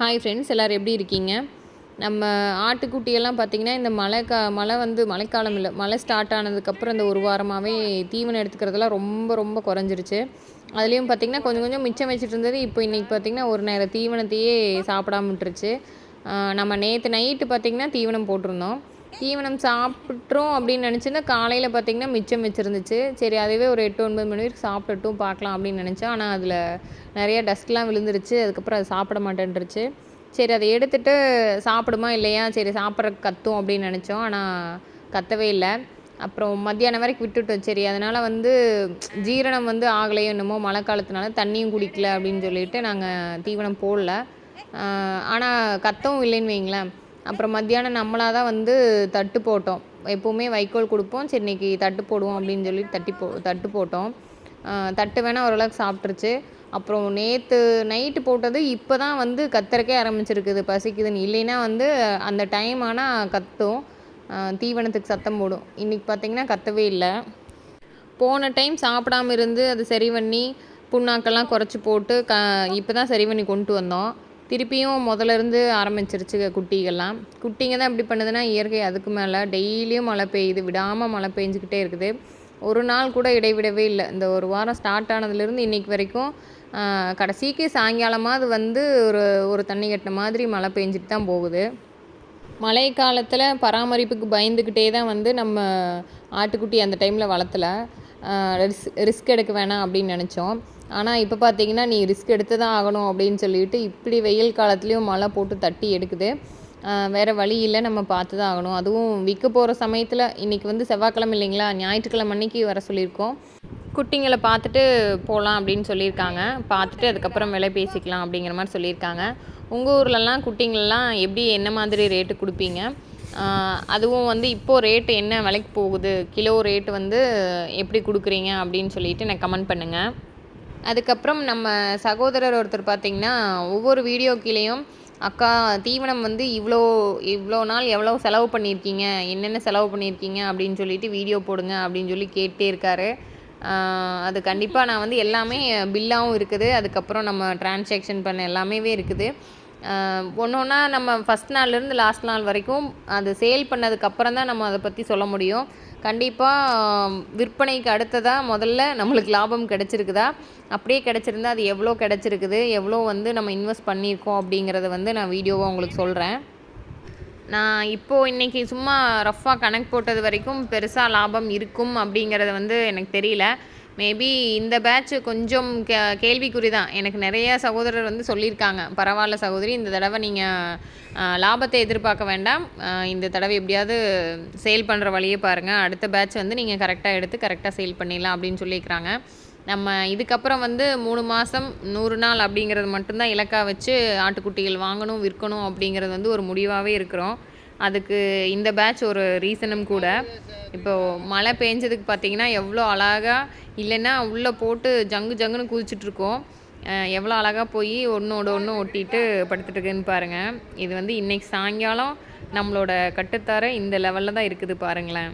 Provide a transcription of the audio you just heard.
Hi friends எல்லோரும் எப்படி இருக்கீங்க? நம்ம ஆட்டுக்குட்டியெல்லாம் பார்த்திங்கன்னா இந்த மழை கா மழை வந்து மழைக்காலம் இல்லை மழை ஸ்டார்ட் ஆனதுக்கப்புறம் இந்த ஒரு வாரமாகவே தீவனம் எடுத்துக்கிறதெல்லாம் ரொம்ப ரொம்ப குறைஞ்சிருச்சு. அதுலேயும் பார்த்திங்கன்னா கொஞ்சம் கொஞ்சம் மிச்சம் வச்சுட்டு இருந்தது. இப்போ இன்றைக்கி பார்த்திங்கன்னா ஒரு நேரம் தீவனத்தையே சாப்பிடாம விட்டுருச்சு. நம்ம நேற்று நைட்டு பார்த்திங்கன்னா தீவனம் போட்டிருந்தோம். தீவனம் சாப்பிட்றோம் அப்படின்னு நினச்சிருந்தா காலையில் பார்த்திங்கன்னா மிச்சம் வச்சுருந்துச்சு. சரி அதுவே ஒரு எட்டு ஒன்பது மணி வரைக்கும் சாப்பிட்டுட்டும் பார்க்கலாம் அப்படின்னு நினச்சேன். ஆனால் அதில் நிறைய டஸ்ட்லாம் விழுந்துருச்சு. அதுக்கப்புறம் அது சாப்பிட மாட்டேன்ருச்சு சரி அதை எடுத்துகிட்டு சாப்பிடுமா இல்லையா? சரி சாப்பிட்ற கத்தும் அப்படின்னு நினச்சோம். ஆனால் கத்தவே இல்லை. அப்புறம் மத்தியானம் வரைக்கும் விட்டுட்டோம். சரி அதனால் வந்து ஜீரணம் வந்து ஆகலையோ என்னமோ மழை காலத்தினால தண்ணியும் குடிக்கல அப்படின்னு சொல்லிட்டு நாங்கள் தீவனம் போடல. ஆனால் கத்தவும் இல்லைன்னு வைங்களேன். அப்புறம் மத்தியானம் நம்மளாக தான் வந்து தட்டு போட்டோம். எப்போவுமே வைக்கோல் கொடுப்போம். சரி இன்றைக்கி தட்டு போடுவோம் அப்படின்னு சொல்லி தட்டி போ தட்டு போட்டோம். தட்டு வேணால் ஓரளவுக்கு சாப்பிட்ருச்சு அப்புறம் நேற்று நைட்டு போட்டது இப்போ தான் வந்து கத்தறக்கே ஆரம்பிச்சிருக்குது. பசிக்குதுன்னு. இல்லைன்னா வந்து அந்த டைம் ஆனால் கத்தும். தீவனத்துக்கு சத்தம் போடும். இன்றைக்கி பார்த்திங்கன்னா கத்தவே இல்லை. போன டைம் சாப்பிடாம இருந்து அது சரி பண்ணி புண்ணாக்கெல்லாம் குறைச்சி போட்டு க இப்போ தான் சரி பண்ணி கொண்டு வந்தோம். திருப்பியும் முதல்ல இருந்து ஆரம்பிச்சிருச்சு குட்டிகள்லாம். குட்டிங்க தான் இப்படி பண்ணுதுன்னா இயற்கை அதுக்கு மேலே டெய்லியும் மழை பெய்யுது விடாமல் மழை பெஞ்சிக்கிட்டே இருக்குது. ஒரு நாள் கூட இடைவிடவே இல்லை. இந்த ஒரு வாரம் ஸ்டார்ட் ஆனதுலேருந்து இன்றைக்கி வரைக்கும் கடைசிக்கு சாயங்காலமாக அது வந்து ஒரு ஒரு தண்ணி கட்டின மாதிரி மழை பெஞ்சிட்டு தான் போகுது. மழை காலத்தில் பராமரிப்புக்கு பயந்துக்கிட்டே தான் வந்து நம்ம ஆட்டுக்குட்டி அந்த டைமில் வளர்த்தல. ரிஸ் ரிஸ்க் எடுக்க வேணாம் அப்படின்னு நினச்சோம். ஆனால் இப்போ பார்த்தீங்கன்னா நீ ரிஸ்க் எடுத்து தான் ஆகணும் அப்படின்னு சொல்லிட்டு இப்படி வெயில் காலத்துலேயும் மழை போட்டு தட்டி எடுக்குது. வேறு வழி இல்லை நம்ம பார்த்து தான் ஆகணும். அதுவும் விற்க போகிற சமயத்தில் இன்றைக்கி வந்து செவ்வாய்க்கிழமை இல்லைங்களா? ஞாயிற்றுக்கிழமை அன்னைக்கு வர சொல்லியிருக்கோம். குட்டிங்களை பார்த்துட்டு போகலாம் அப்படின்னு சொல்லியிருக்காங்க. பார்த்துட்டு அதுக்கப்புறம் விலை பேசிக்கலாம் அப்படிங்கிற மாதிரி சொல்லியிருக்காங்க. உங்கள் ஊர்லலாம் குட்டிங்களெலாம் எப்படி என்ன மாதிரி ரேட்டு கொடுப்பீங்க? அதுவும் வந்து இப்போது ரேட்டு என்ன விலைக்கு போகுது? கிலோ ரேட்டு வந்து எப்படி கொடுக்குறீங்க அப்படின்னு சொல்லிட்டு எனக்கு கமெண்ட் பண்ணுங்கள் அதுக்கப்புறம் நம்ம சகோதரர் ஒருத்தர் பார்த்திங்கன்னா ஒவ்வொரு வீடியோ கீழேயும் அக்கா தீவனம் வந்து இவ்வளோ இவ்வளோ நாள் எவ்வளோ செலவு பண்ணியிருக்கீங்க? என்னென்ன செலவு பண்ணியிருக்கீங்க? அப்படின்னு சொல்லிட்டு வீடியோ போடுங்க அப்படின்னு சொல்லி கேட்டே இருக்காரு. அது கண்டிப்பாக நான் வந்து எல்லாமே பில்லாகவும் இருக்குது. அதுக்கப்புறம் நம்ம டிரான்சாக்ஷன் பண்ண எல்லாமே இருக்குது. ஒன்று ஒன்றா நம்ம ஃபஸ்ட் நாள்லேருந்து லாஸ்ட் நாள் வரைக்கும் அது சேல் பண்ணதுக்கப்புறம் தான் நம்ம அதை பற்றி சொல்ல முடியும். கண்டிப்பாக விற்பனைக்கு அடுத்ததாக முதல்ல நம்மளுக்கு லாபம் கிடச்சிருக்குதா? அப்படியே கிடச்சிருந்தா அது எவ்வளோ கிடச்சிருக்குது? எவ்வளோ வந்து நம்ம இன்வெஸ்ட் பண்ணியிருக்கோம் அப்படிங்கிறத வந்து நான் வீடியோவாக உங்களுக்கு சொல்கிறேன் நான் இப்போது இன்றைக்கி சும்மா ரஃப்பாக கணக்கு போட்டது வரைக்கும் பெருசாக லாபம் இருக்கும் அப்படிங்கிறத வந்து எனக்கு தெரியல. மேபி இந்த பேட்ச் கொஞ்சம் கே கேள்விக்குறி தான் எனக்கு நிறைய சகோதரர் வந்து சொல்லியிருக்காங்க. பரவாயில்ல சகோதரி இந்த தடவை நீங்கள் லாபத்தை எதிர்பார்க்க வேண்டாம். இந்த தடவை எப்படியாவது சேல் பண்ணுற வழியே பாருங்கள் அடுத்த பேட்ச் வந்து நீங்கள் கரெக்டாக எடுத்து கரெக்டாக சேல் பண்ணிடலாம் அப்படின்னு சொல்லியிருக்கிறாங்க. நம்ம இதுக்கப்புறம் வந்து மூணு மாதம் நூறு நாள் அப்படிங்கிறது மட்டும்தான் இலக்காக வச்சு ஆட்டுக்குட்டிகள் வாங்கணும் விற்கணும் அப்படிங்கிறது வந்து ஒரு முடிவாகவே இருக்கிறோம். அதுக்கு இந்த பேட்ச் ஒரு ரீசனும் கூட. இப்போது மழை பெஞ்சதுக்கு பார்த்தீங்கன்னா எவ்வளோ அழகாக இல்லைன்னா உள்ளே போட்டு ஜங்கு ஜங்குன்னு குதிச்சிட்ருக்கோம் எவ்வளோ அழகாக போய் ஒன்றோட ஒன்று ஒட்டிட்டு படுத்துட்டுருக்குன்னு பாருங்கள் இது வந்து இன்றைக்கி சாயங்காலம் நம்மளோட கட்டுத்தார இந்த லெவலில் தான் இருக்குது பாருங்களேன்.